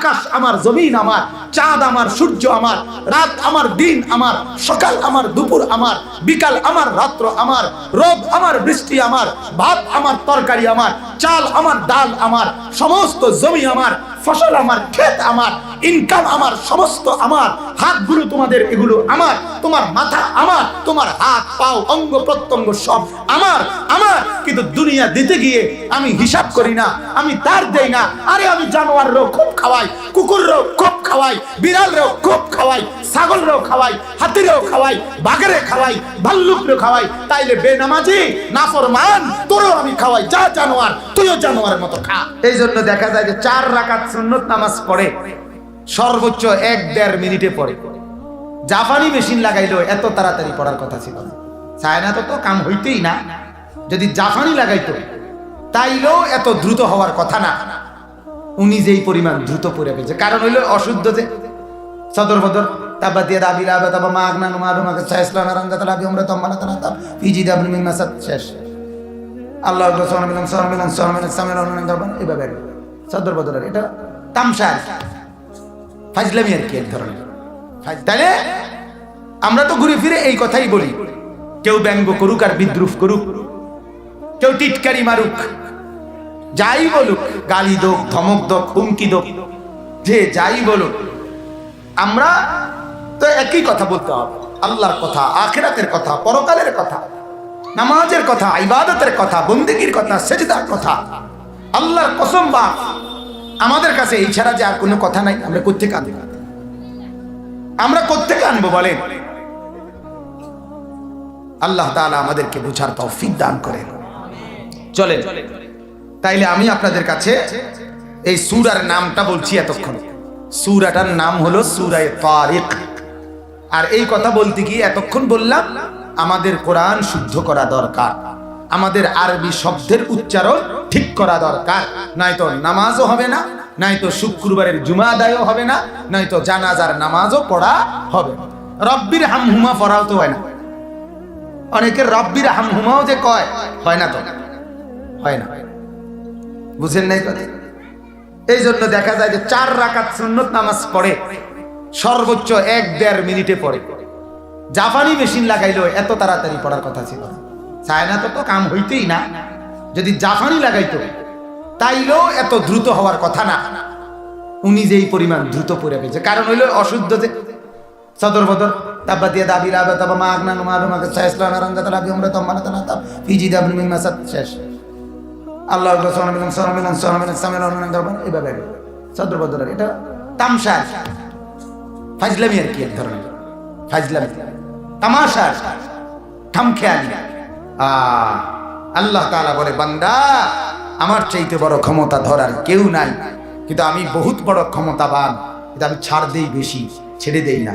আকাশ আমার, জমিন আমার, চাঁদ আমার, সূর্য আমার, রাত আমার, দিন আমার, সকাল আমার, দুপুর আমার, বিকাল আমার, রাত্র আমার, রোদ আমার, বৃষ্টি আমার, ভাত আমার, তরকারি আমার, চাল আমার, ডাল আমার, সমস্ত জমি আমার ফসল আমার, ক্ষেত আমার ইনকাম আমার, সমস্ত আমার, হাতগুলো তোমাদের এগুলো আমার, তোমার মাথা আমার, তোমার হাত, পাও, অঙ্গ প্রত্যঙ্গ সব আমার আমার। কিন্তু দুনিয়া দিতে গিয়ে আমি হিসাব করি না, আমি তার দেই না। আরে আমি জানোয়ার রোগ খুব খাওয়াই কুকুর রোগ খুব খাওয়াই বিড়াল রোগ খুব খাওয়াই ছাগল রোগ খাওয়াই, হাতিরেও খাওয়াই বাঘেরে খাওয়াই ভাল্লুকরে খাওয়াই। তাইলে বেনামাজি, নাফরমান, তোরও আমি খাওয়াই, যা জানোয়ার, তুইও জানোয়ারের মতো খা। এই জন্য দেখা যায় যে চার রাকাত সুন্নত নামাজ পড়ে সর্বোচ্চ এক দেড় মিনিটে পড়ে জাপানি মেশিন লাগাইলো এত তাড়াতাড়ি পড়ার কথা ছিল চায়না তো তো কাম হইতেই না যদি জাপানি লাগাইতো তাইলেও এত দ্রুত হওয়ার কথা না উনি যেই পরিমাণ দ্রুত পড়ে গেছে কারণ হইল অশুদ্ধ যে সদর বদর দিয়ে দাবি মিন শেষ আল্লাহ সামিল সদর বদরের, এটা তামসা ফাজলামি আর কি এক ধরনের। তাইলে আমরা তো ঘুরে ফিরে এই কথাই বলি, কেউ ব্যঙ্গ করুক আর বিদ্রুপ করুক, কেউ টিটকারি মারুক, যাই বলুক, গালি দোক, ধমক দোক, হুমকি দোক, যে যাই বলুক, আমরা তো একই কথা বলতে হবে। আল্লাহর কথা, আখেরাতের কথা, পরকালের কথা, নামাজের কথা, ইবাদতের কথা, বন্দেগীর কথা, সেজদার কথা। আল্লাহর কসম বা আমাদের কাছে এই ছাড়া যে আর কোনো কথা নাই, আমরা কোথেকে আনব? আমরা কোথেকে আনব বলেন? আল্লাহ তাআলা আমাদেরকে বুঝার তৌফিক দান করেন। চলেন। তাইলে আমি আপনাদের কাছে এই সুরার নামটা বলছি এতক্ষণ। সুরাটার নাম হলো সুরায় তারিক আর এই কথা বলতে গিয়ে এতক্ষণ বললাম, আমাদের কোরআন শুদ্ধ করা দরকার। আমাদের আরবি শব্দের উচ্চারণ ঠিক করা দরকার। নয়তো নামাজও হবে না, নয়তো শুক্রবারের জুমা আদায়ও হবে না, নয়তো জানাজার নামাজও পড়া হবে। রব্বির হামহুমা পড়াও তো হয় না। অনেকের রব্বির হামহুমাও যে কয়, হয় না তো? হয় না। বুঝেন নাই কথা? এই জন্য দেখা যায় যে চার রাকাত সুন্নত নামাজ পড়ে, সর্বোচ্চ এক দেড় মিনিটে পড়ে। জাপানি মেশিন লাগাইলো এত তাড়াতাড়ি পড়ার কথা ছিল না। চায়না তো তো কাম হইতেই না। যদি জাপানি লাগাইতো তাইলেও এত দ্রুত হওয়ার কথা না। উনি যেই পরিমাণ দ্রুত পড়ে গেছে। কারণ হইল অশুদ্ধ যে সদর বদর তাব্বা দিয়ে দাবি লাবে তাবা মা আগনা নুমা রুমাকে সাইসলা নারাঙ্গা তালা বি আমরা তম্মালা তালা তাব ফিজি দাবনি মিন মাসাদ। শেষ। আল্লাহ এইভাবে সদর বদর এটা তামসা। ফাজলামি আর কি এক ধরনের। ফাজলামি। তামাশা। আহ, আল্লাহ তাআলা বলে, বান্দা, আমার চাইতে বড় ক্ষমতা ধরার কেউ নাই, কিন্তু আমি বহুত বড় ক্ষমতাবান, কিন্তু আমি ছাড় দেই বেশি, ছেড়ে দেই না,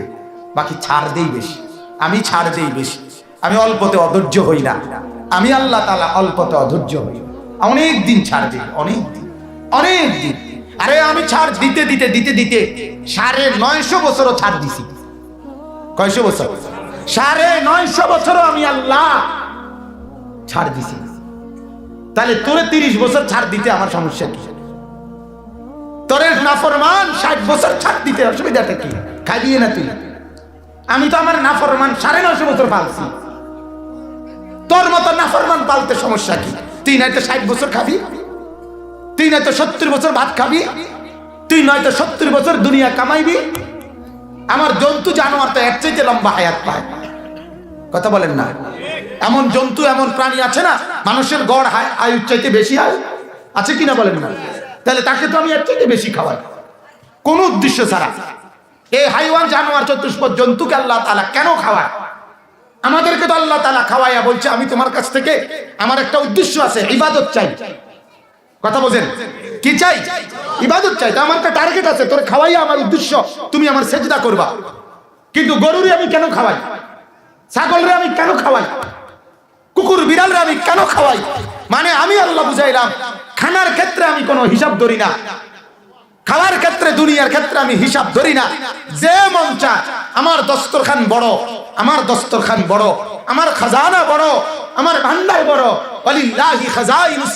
বাকি ছাড় দেই বেশি, আমি ছাড় দেই বেশি, আমি অল্পতে অধৈর্য হই না, আমি আল্লাহ তালা অল্পতে অধৈর্য হই, অনেক দিন ছাড় দিই, অনেক দিন অনেক দিন, আরে আমি ছাড় দিতে দিতে দিতে দিতে সাড়ে নয়শো বছরও ছাড় দিছি। কয়শো বছর? সাড়ে নয়শো বছরও আমি আল্লাহ ছাড় দিছি। তাহলে তোরে তিরিশ বছর ছাড় দিতে আমার সমস্যা কি? তোরে নাফরমান ষাট বছর ছাড় দিতে অসুবিধাটা কি? খাইয়ে না তুই। আমি তো আমার নাফরমান সাড়ে নয়শো বছর পালছি। তোর মতো নাফরমান পালতে সমস্যা কি? তুই নয়তো ষাট বছর খাবি? তুই নয়তো সত্তর বছর ভাত খাবি? তুই নয়তো সত্তর বছর দুনিয়া কামাইবি? আমার জন্তু জানোয়ার তো এক চাইতে লম্বা হায়াত পায়। কথা বলেন না। এমন জন্তু, এমন প্রাণী আছে না, মানুষের গড় হায়, আয়ুর চাইতে বেশি হয়? আছে কিনা বলেন না? তাহলে তাকে তো আমি এর চাইতে বেশি খাওয়াই। কোন উদ্দেশ্য ছাড়া। এই হাইওয়ান, জানোয়ার চতুষ্প জন্তুকে আল্লাহ তালা কেন খাওয়ায়? আমাদেরকে তো আল্লাহ তালা খাওয়াইয়া বলছে, আমি তোমার কাছ থেকে আমার একটা উদ্দেশ্য আছে, ইবাদত চাই। কথা বোঝেন কি চাই? ইবাদত চাই। তা আমার একটা টার্গেট আছে, তোর খাওয়াইয়া আমার উদ্দেশ্য, তুমি আমার সেজদা করবা। কিন্তু গরুরে আমি কেন খাওয়াই? ছাগলরে আমি কেন খাওয়াই? কুকুর বিড়ালরা আমি কেন খাওয়াই? মানে আমি আল্লাহ বুঝাইলাম, খানার ক্ষেত্রে আমি কোনো হিসাব ধরি না। খাওয়ার ক্ষেত্রে, দুনিয়ার ক্ষেত্রে আমি হিসাব ধরি না। যে মন চায়, আমার দস্তরখান বড়, আমার দস্তরখান বড়, আমার খাজানা বড়, আমার ভান্ডার বড় ওয়ালিল্লাহি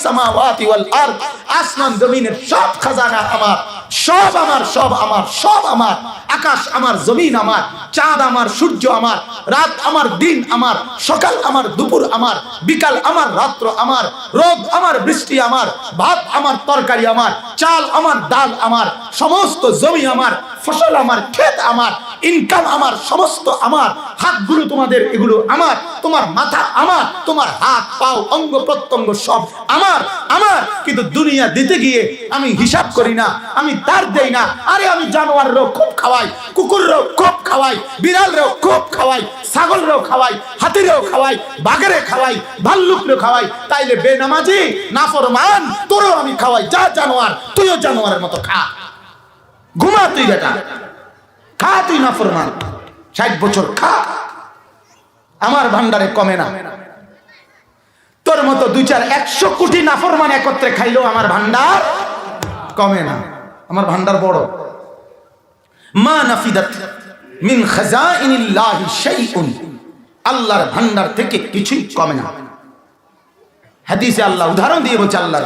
সামাওয়াতি ওয়াল আরদ, আসমান, জমিনের সব খাজানা আমার, সব আমার সব আমার সব আমার, আকাশ আমার, জমিন আমার, চাঁদ আমার, সূর্য আমার, রাত আমার, দিন আমার, সকাল আমার, দুপুর আমার, বিকাল আমার, রাত্র আমার, রোদ আমার, বৃষ্টি আমার, ভাত আমার, তরকারি আমার, চাল আমার, ডাল আমার, সমস্ত জমি আমার, ফসল আমার, ক্ষেত আমার ইনকাম আমার, সমস্ত আমার, হাতগুলো তোমাদের এগুলো আমার, তোমার মাথা আমার, তোমার হাত, পাও, অঙ্গ প্রত্যঙ্গ সব আমার আমার। কিন্তু দুনিয়া দিতে গিয়ে আমি হিসাব করি না, আমি তার দেই না। আরে আমি জানোয়ারেরও খুব খাওয়াই, কুকুররেও খুব খাওয়াই, বিড়ালরেও খুব খাওয়াই, ছাগলরেও খাওয়াই, হাতিরেও খাওয়াই বাঘেরে খাওয়াই, ভাল্লুকরেও খাওয়াই। তাইলে বেনামাজি, নাফরমান, তোরও আমি খাওয়াই। যা জানোয়ার, তুইও জানোয়ারের মতো খা। ঘুমা তুই বেটা। খা তুই নাফরমান। ষাট বছর খা। আমার ভান্ডারে কমে না। তোর মতো দুই চার একশো কোটি নাফরমান একত্রে খাইলেও আমার ভান্ডার কমে না। আমার ভান্ডার বড়। মা নাফিদাত মিন খাজাইনিল্লাহি শাইউন। আল্লাহর ভান্ডার থেকে কিছুই কমে না। হাদিসে আল্লাহ উদাহরণ দিয়ে বলছে আল্লাহ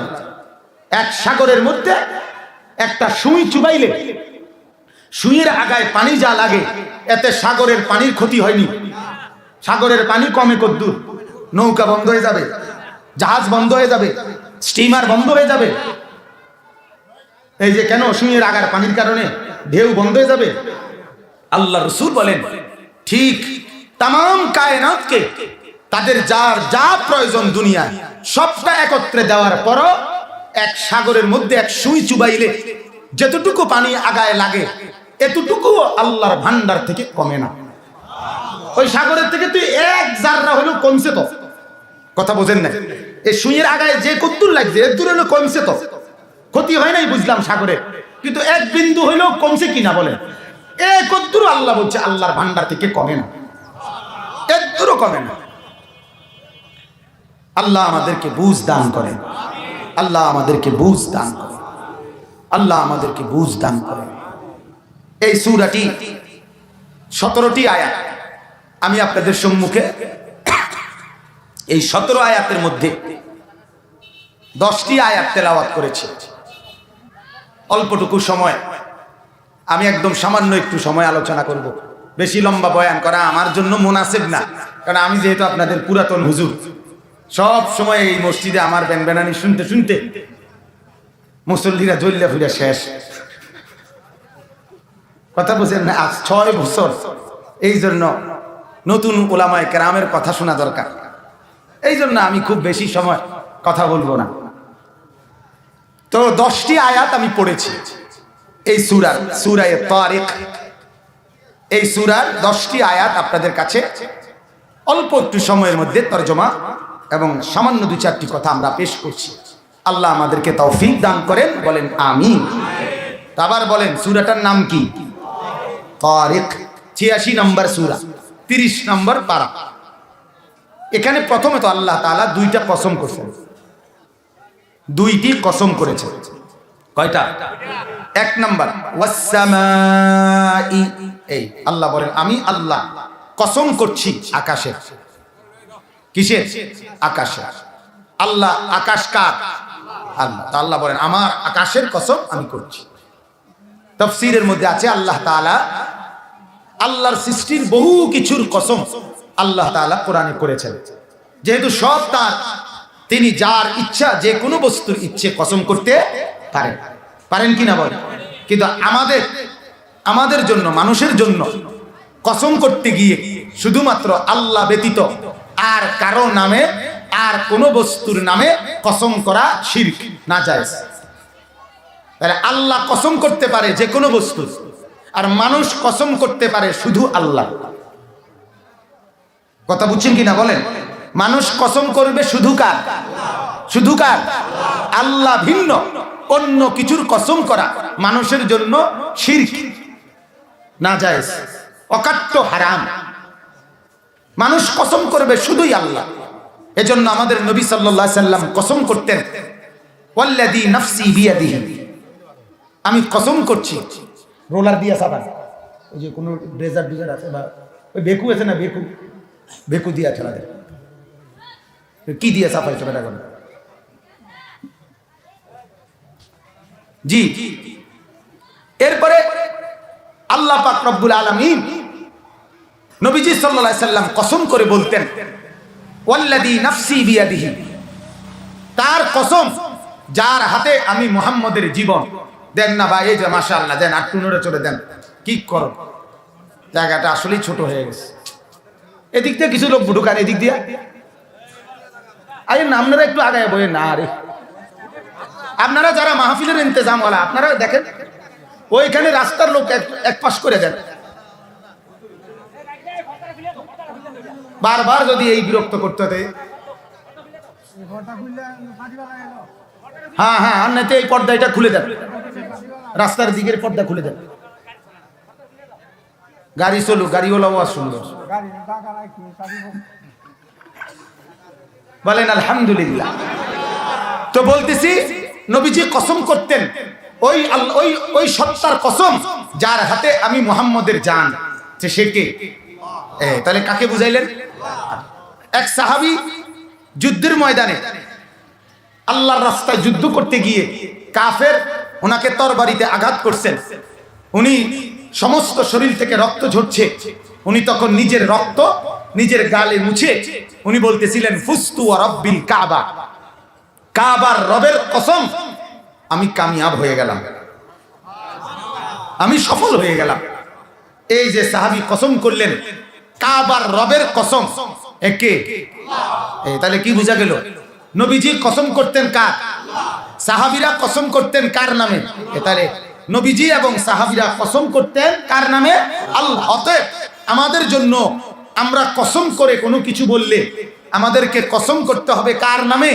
এক সাগরের মধ্যে একটা সুই চুবাইলে, সুইয়ের আগায় পানি যা লাগে, এতে সাগরের পানির ক্ষতি হয়নি। সাগরের পানি কমে কদ্দুর, নৌকা বন্ধ হয়ে যাবে। জাহাজ বন্ধ হয়ে যাবে স্টিমার বন্ধ হয়ে যাবে। এই যে কেন সুইয়ের আগার পানির কারণে ঢেউ বন্ধ হয়ে যাবে? আল্লাহ রসুল বলেন, ঠিক তাম কায়নাতকে তাদের যার যা প্রয়োজন দুনিয়া সবটা একত্রে দেওয়ার পরও এক সাগরের মধ্যে এক সুই চুবাইলে যেতটুকু পানি আগায় লাগে, এতটুকু আল্লাহর ভান্ডার থেকে কমে না। ওই সাগরের থেকে তুই এক জাররা হলেও কমছে তো। কথা বোঝেন না এই সুইয়ের আগায় যে কদ্দুর লাগছে এর দূর হলো কমছে তো। ক্ষতি হয় নাই বুঝলাম সাগরে। কিন্তু এক বিন্দু হইলেও কমছে কিনা বলেন? এ কদ্দুর আল্লাহ বলছে আল্লাহর ভান্ডার থেকে কমে না। এর দূরও কমে না। আল্লাহ আমাদেরকে বুঝ দান করেন। আল্লাহ আমাদেরকে বুঝ দান করেন। আল্লাহ আমাদেরকে বুঝ দান করেন। এই সুরাটি সতেরোটি আয়াত। আমি আপনাদের সম্মুখে এই সতেরো আয়াতের মধ্যে দশটি আয়াত তেলাওয়াত করেছি। অল্পটুকু সময়। আমি একদম সামান্য একটু সময় আলোচনা করব। বেশি লম্বা বয়ান করা আমার জন্য মুনাসিব না, কারণ আমি যেহেতু আপনাদের পুরাতন হুজুর, সব সময় এই মসজিদে আমার ব্যান ব্যানানি শুনতে শুনতে মুসল্লিরা জ্বললে ফুলে শেষ। কথা বলছেন না, আজ ছয় বছর। এই জন্য নতুন ওলামায় কেরামের কথা শোনা দরকার। এই জন্য আমি খুব বেশি সময় কথা বলব না। তো দশটি আয়াত আমি পড়েছি। এই সুরার সুরায় তারিক এই সুরার দশটি আয়াত আপনাদের কাছে অল্প একটু সময়ের মধ্যে তর্জমা এবং সামান্য দু চারটি কথা আমরা পেশ করছি। আল্লাহ আমাদেরকে তৌফিক দান করেন, বলেন আমি আবার বলেন, সুরাটার নাম কি? তারিক ছিয়াশি নম্বর সুরা, তিরিশ নম্বর পারা। এখানে প্রথমে তো আল্লাহ তাআলা দুইটা কসম করছেন। দুইটি কসম করেছে। কয়টা? এক নাম্বার এই, আল্লাহ বলেন, আমি আল্লাহ, কসম করছি আকাশের। কিসের? আকাশে আল্লাহ, আকাশ কার? আল্লাহ। আল্লাহ বলেন, আমার আকাশের কসম আমি করছি। তফসিরের মধ্যে আছে আল্লাহ তাআলা, আল্লাহর সৃষ্টির বহু কিছুর কসম। আল্লাহ তাআলা কোরআনে করেছেন। যেহেতু সব তার, তিনি যার ইচ্ছা, যে কোনো বস্তুর ইচ্ছে কসম করতে পারেন। পারেন কি না বলেন? কিন্তু আমাদের আমাদের জন্য, মানুষের জন্য কসম করতে গিয়ে শুধুমাত্র আল্লাহ ব্যতীত আর কারও নামে, আর কোনো বস্তুর নামে কসম করা শির্ক না যায় তাহলে আল্লাহ কসম করতে পারে যে কোনো বস্তু, আর মানুষ কসম করতে পারে শুধু আল্লাহ। কথা বুঝছেন কিনা বলেন? মানুষ কসম করবে শুধু কার? শুধু কার? আল্লাহ ভিন্ন, অন্য কিছুর কসম করা মানুষের জন্য শির্ক না যায় অকাট্য হারাম। মানুষ কসম করবে শুধুই আল্লাহ। এজন্য আমাদের নবী আলাইহি সাল্লাম কসম করতেন, ওয়াল্লাযী নাফসি বিয়াদিহি। আমি কসম করছি। রোলার দিয়া সাবান। ওই যে কোনো ব্রেজার ডুজার আছে বা ওই বেকু আছে না বেকু? বেকু দিয়া ঠেলা দেয় কি দিয়ে সাফাইছো বেটা করে জি। এরপরে আল্লাহ পাক রব্বুল নবীজি আলাইহি সাল্লাম কসম করে বলতেন, ওয়াল্লাযী নাফসি বিয়াদিহি। তার কসম যার হাতে আমি মুহাম্মদের জীবন। দেন না ভাই, এই যে মাশাআল্লাহ, দেন আটটু নড়ে চলে দেন। কি করো জায়গাটা আসলেই ছোট হয়ে গেছে। এদিক দিয়ে কিছু লোক ঢুকান, এদিক দিয়ে। আরে আপনারা একটু আগায় বই না আরে আপনারা যারা মাহফিলের ইন্তজাম ওলা আপনারা দেখেন, ওইখানে রাস্তার লোক এক- পাশ করে দেন বারবার যদি এই বিরক্ত করতে হতে হ্যাঁ হ্যাঁ আর নাতে এই পর্দা এটা খুলে দেন। রাস্তার দিকের পর্দা খুলে দেন। গাড়ি চলুক গাড়িওয়ালা আর সুন্দর। বলেন, আলহামদুলিল্লাহ। তো বলতেছি, নবীজি কসম করতেন। ওই ওই ওই সত্তার কসম, যার হাতে আমি মুহাম্মদের জান। যে সে কে? তাহলে কাকে বুঝাইলেন? এক সাহাবি যুদ্ধের ময়দানে, আল্লাহর রাস্তায় যুদ্ধ করতে গিয়ে কাফের ওনাকে তরবারিতে আঘাত করছেন। উনি সমস্ত শরীর থেকে রক্ত ঝরছে। উনি তখন নিজের রক্ত নিজের গালে মুছে উনি বলতেছিলেন, ফুস্তু রব্বিল কাবা। কাবার রবের কসম, আমি কামিয়াব হয়ে গেলাম। আমি সফল হয়ে গেলাম। এই যে সাহাবি কসম করলেন, কাবার রবের কসম, একে? তাহলে কি বোঝা গেল? নবীজি কসম করতেন কার? সাহাবিরা কসম করতেন কার নামে? তাহলে নবীজি এবং সাহাবিরা কসম করতেন কার নামে? আল্লাহ। অতএব আমাদের জন্য আমরা কসম করে কোনো কিছু বললে আমাদেরকে কসম করতে হবে কার নামে?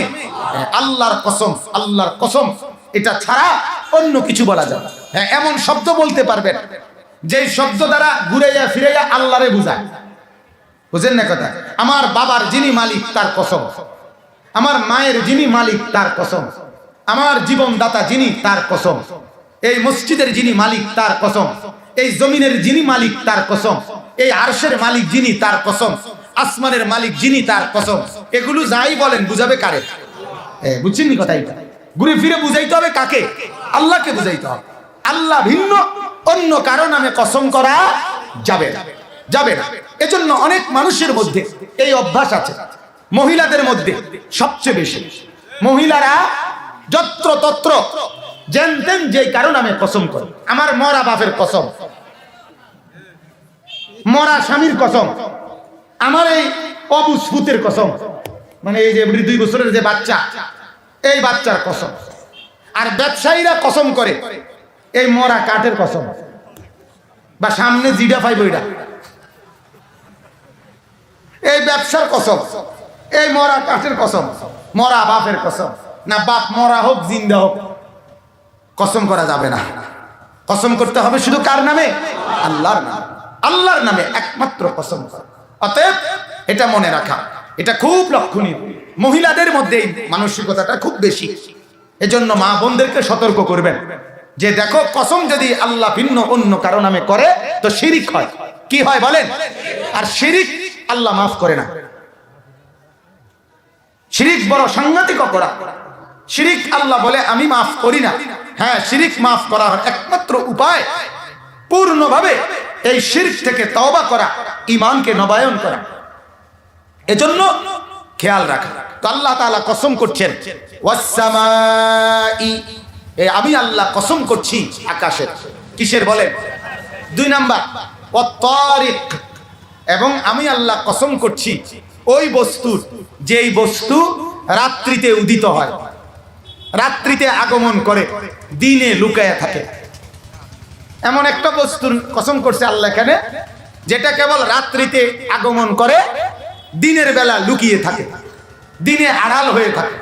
আল্লাহর কসম আল্লাহর কসম। এটা ছাড়া অন্য কিছু বলা যাবে হ্যাঁ এমন শব্দ বলতে পারবেন, যেই শব্দ দ্বারা ঘুরে যায় ফিরে যায় আল্লাহরে বুঝায়। বুঝেন না কথা? আমার বাবার যিনি মালিক, তার কসম। আমার মায়ের যিনি মালিক, তার কসম। আমার জীবনদাতা যিনি, তার কসম। এই মসজিদের যিনি মালিক, তার কসম। এই জমিনের যিনি মালিক, তার কসম। এই আরশের মালিক যিনি, তার কসম। আসমানের মালিক যিনি, তার কসম। এগুলো যাই বলেন, বুঝাবে কারে? বুঝছেন কথা এটা ঘুরে ফিরে বুঝাইতে হবে কাকে? আল্লাহকে বুঝাইতে হবে। আল্লাহ ভিন্ন, অন্য কারও নামে কসম করা যাবে না। যাবে না। এজন্য অনেক মানুষের মধ্যে এই অভ্যাস আছে। মহিলাদের মধ্যে সবচেয়ে বেশি। মহিলারা যত্র তত্র জানতেন যে কারণ আমি কসম করি। আমার মরা বাপের কসম। মরা স্বামীর কসম। আমার এই অবুস্ফুতের কসম। মানে এই যে দুই বছরের যে বাচ্চা, এই বাচ্চার কসম। আর ব্যবসায়ীরা কসম করে, এই মরা কাঠের কসম। বা সামনে জিডা পাইব এটা। এই ব্যবসার কসম, এই মরা কাঠের কসম, মরা বাপের কসম। না, বাপ মরা হোক, জিন্দা হোক। কসম করা যাবে না। কসম করতে হবে শুধু কার নামে? আল্লাহর নামে। আল্লাহর নামে একমাত্র কসম অতএব এটা মনে রাখা। এটা খুব লক্ষণীয়। মহিলাদের মধ্যে মানসিকতাটা খুব বেশি। এজন্য মা বোনদেরকে সতর্ক করবেন। যে দেখো, কসম যদি আল্লাহ ভিন্ন অন্য কারও নামে করে, তো শিরিক হয়। কি হয় বলেন? আর শিরিক আল্লাহ মাফ করে না। শিরিক বড় সাংঘাতিক অপরাধ। শিরিক আল্লাহ বলে, আমি মাফ করি না। হ্যাঁ শিরিক মাফ করার একমাত্র উপায় পূর্ণভাবে এই শিরিক থেকে তওবা করা ইমানকে নবায়ন করা। এজন্য খেয়াল রাখা। তো আল্লাহ তাআলা কসম করছেন আমি আল্লাহ কসম করছি আকাশের। কিসের বলেন? দুই নাম্বার, ওয়াত্তারিক। এবং, আমি আল্লাহ কসম করছি ওই বস্তুর, যেই বস্তু রাত্রিতে উদিত হয়। রাত্রিতে আগমন করে, দিনে লুকায়া থাকে। এমন একটা বস্তুর কসম করছে আল্লাহ এখানে, যেটা কেবল রাত্রিতে আগমন করে, দিনের বেলা লুকিয়ে থাকে, দিনে আড়াল হয়ে থাকে।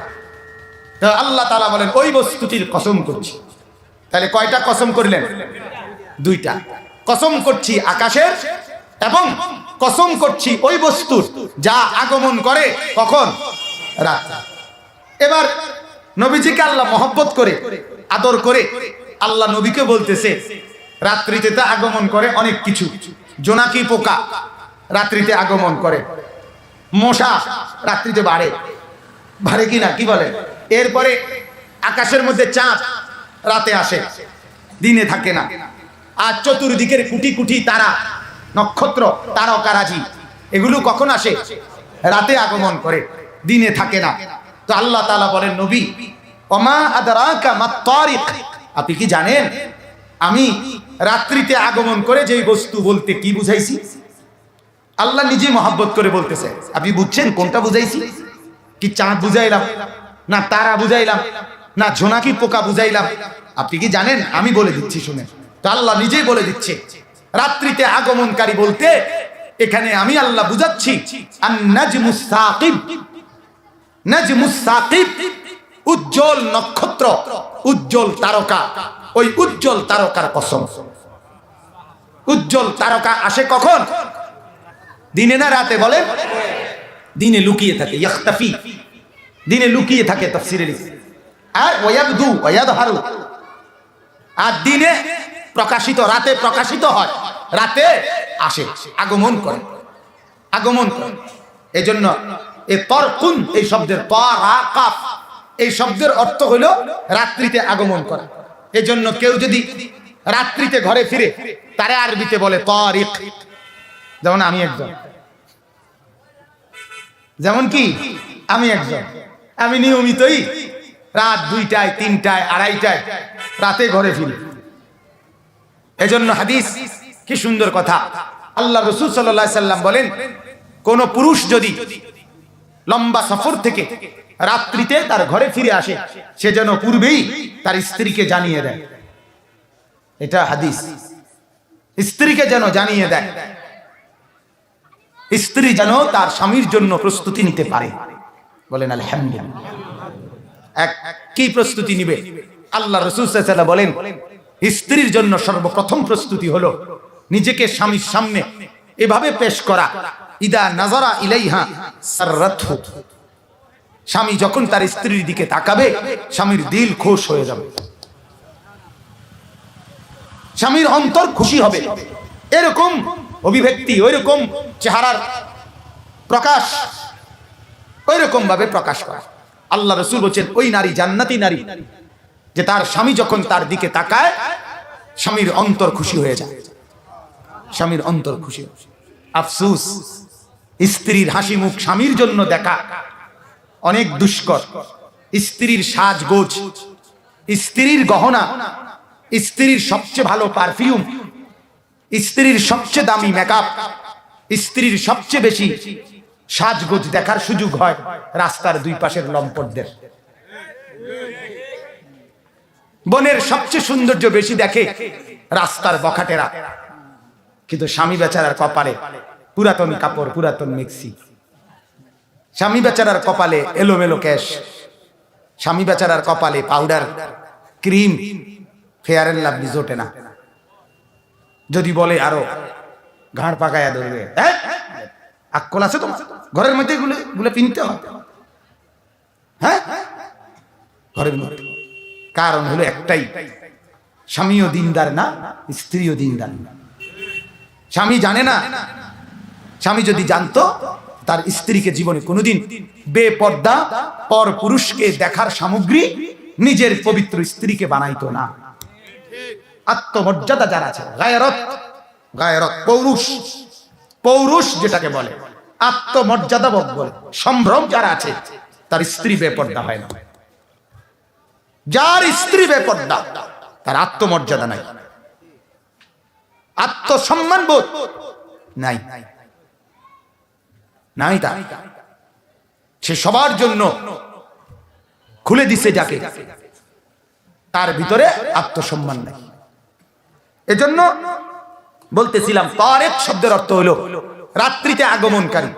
আল্লাহ তালা বলেন, ওই বস্তুটির কসম করছি। তাহলে কয়টা কসম করলেন? দুইটা। কসম করছি আকাশের এবং কসম করছি ওই বস্তুর, যা আগমন করে কখন? রাত এবার নবীজিকে আল্লাহ মহব্বত করে, আদর করে, আল্লাহ নবীকে বলতেছে, রাত্রিতে তো আগমন করে অনেক কিছু। জোনাকি পোকা? রাত্রিতে আগমন করে। মশা রাত্রিতে বাড়ে। বাড়ে কি না? কি বলে এরপরে আকাশের মধ্যে চাঁদ রাতে আসে। দিনে থাকে না। আর চতুর্দিকের কুটি কুটি তারা, নক্ষত্র তারকারাজি এগুলো কখন আসে? রাতে আগমন করে। দিনে থাকে না। তো আল্লাহ তাআলা বলেন, নবী, ওমা আদরাকা আপনি কি জানেন? আমি রাত্রিতে আগমন করে যেই বস্তু বলতে কি বুঝাইছি? আল্লাহ নিজে মহাব্বত করে বলতেছে। আপনি বুঝছেন কোনটা বুঝাইছি? কি চাঁদ বুঝাইলাম? না তারা বুঝাইলাম? না ঝোনাকি পোকা বুঝাইলাম? আপনি কি জানেন? আমি বলে দিচ্ছি শুনে তো আল্লাহ নিজেই বলে দিচ্ছে, রাত্রিতে আগমনকারী বলতে এখানে আমি আল্লাহ বুঝাচ্ছি উজ্জ্বল নক্ষত্র, উজ্জ্বল তারকা। ওই উজ্জ্বল তারকার কসম। উজ্জ্বল তারকা আসে কখন? দিনে না রাতে বলে দিনে লুকিয়ে থাকে, ইয়াখতাফি। দিনে লুকিয়ে থাকে তাফসিরে আর ওয়াবদু ওয়াদহারু আর দিনে প্রকাশিত, রাতে প্রকাশিত হয়। রাতে আসে, আগমন করে। আগমন করে। এজন্য এই তরকুন, এই শব্দের এই শব্দের অর্থ হলো রাত্রিতে আগমন করা। এজন্য কেউ যদি রাত্রিতে ঘরে ফিরে, তারে আরবিতে বলে তরিক যেমন আমি একজন। যেমন কি? আমি একজন। আমি নিয়মিতই রাত দুইটায়, তিনটায়, আড়াইটায় রাতে ঘরে ফিরি। এজন্য হাদিস, কি সুন্দর কথা। আল্লাহ রসুল সাল্লাম বলেন, কোন পুরুষ যদি লম্বা সফর থেকে রাত্রিতে তার ঘরে ফিরে আসে। সে যেন পূর্বেই তার স্ত্রীকে জানিয়ে দেয়। এটা হাদিস। স্ত্রীকে যেন জানিয়ে দেয়। স্ত্রী যেন তার স্বামীর জন্য প্রস্তুতি নিতে পারে। বলেন এক, কি প্রস্তুতি নিবে? আল্লাহ রসুল বলেন, স্ত্রীর জন্য সর্বপ্রথম প্রস্তুতি হলো নিজেকে স্বামীর সামনে এভাবে পেশ করা। ইদা নাজারা ইলাইহা স্বামী যখন তার স্ত্রীর দিকে তাকাবে, স্বামীর দিল খুশ হয়ে যাবে। স্বামীর অন্তর খুশি হবে। এরকম অভিব্যক্তি, ওইরকম চেহারার প্রকাশ, ওইরকম ভাবে প্রকাশ করা। আল্লাহ রসুল বলছেন, ওই নারী জান্নাতি নারী, যে তার স্বামী যখন তার দিকে তাকায়, স্বামীর অন্তর খুশি হয়ে যায়। স্বামীর অন্তর খুশি আফসুস স্ত্রীর হাসি মুখ স্বামীর জন্য দেখা। অনেক দুষ্কর। স্ত্রীর সাজগোজ। স্ত্রীর গহনা। স্ত্রীর সবচেয়ে ভালো পারফিউম। স্ত্রীর সবচেয়ে দামি মেকআপ। স্ত্রীর সবচেয়ে বেশি সাজগোজ দেখার সুযোগ হয় রাস্তার দুই পাশের লম্পটদের। বনের সবচেয়ে সৌন্দর্য বেশি দেখে রাস্তার বখাটেরা। কিন্তু স্বামী বেচারার কপালে পুরাতন কাপড়, পুরাতন মিক্সি। স্বামী বেচারার কপালে এলোমেলো ক্যাশ। স্বামী বেচারার কপালে powder cream fair and lovely জোটে না। যদি বলে আরও, ঘাড় পাকায়া ধরবে? আক্কল আছে তোমার? ঘরের মধ্যে গুলো গুলো পিনতে হয়। হ্যাঁ? ঘরের মধ্যে। কারণ হলো একটাই, স্বামীও দিনদার না, স্ত্রীও দিনদার না। স্বামী জানে না স্বামী যদি জানতো, তার স্ত্রীকে জীবনে কোনোদিন বেপর্দা পর পুরুষকে দেখার সামগ্রী নিজের পবিত্র স্ত্রীকে বানাইতো না। আত্মমর্যাদা যারা আছে, গায়রত গায়রত পৌরুষ। পৌরুষ যেটাকে বলে, আত্মমর্যাদা বোধ বলে। সম্ভ্রম যারা আছে, তার স্ত্রী বেপর্দা হয় না। যার স্ত্রী বেপর্দা, তার আত্মমর্যাদা নাই। আত্মসম্মান বোধ নাই। নাই তা সে সবার জন্য খুলে দিছে যাকে। তার ভিতরে আত্মসম্মান নাই। এজন্য বলতেছিলাম, তারেক শব্দের অর্থ হলো, রাত্রিতে আগমনকারী।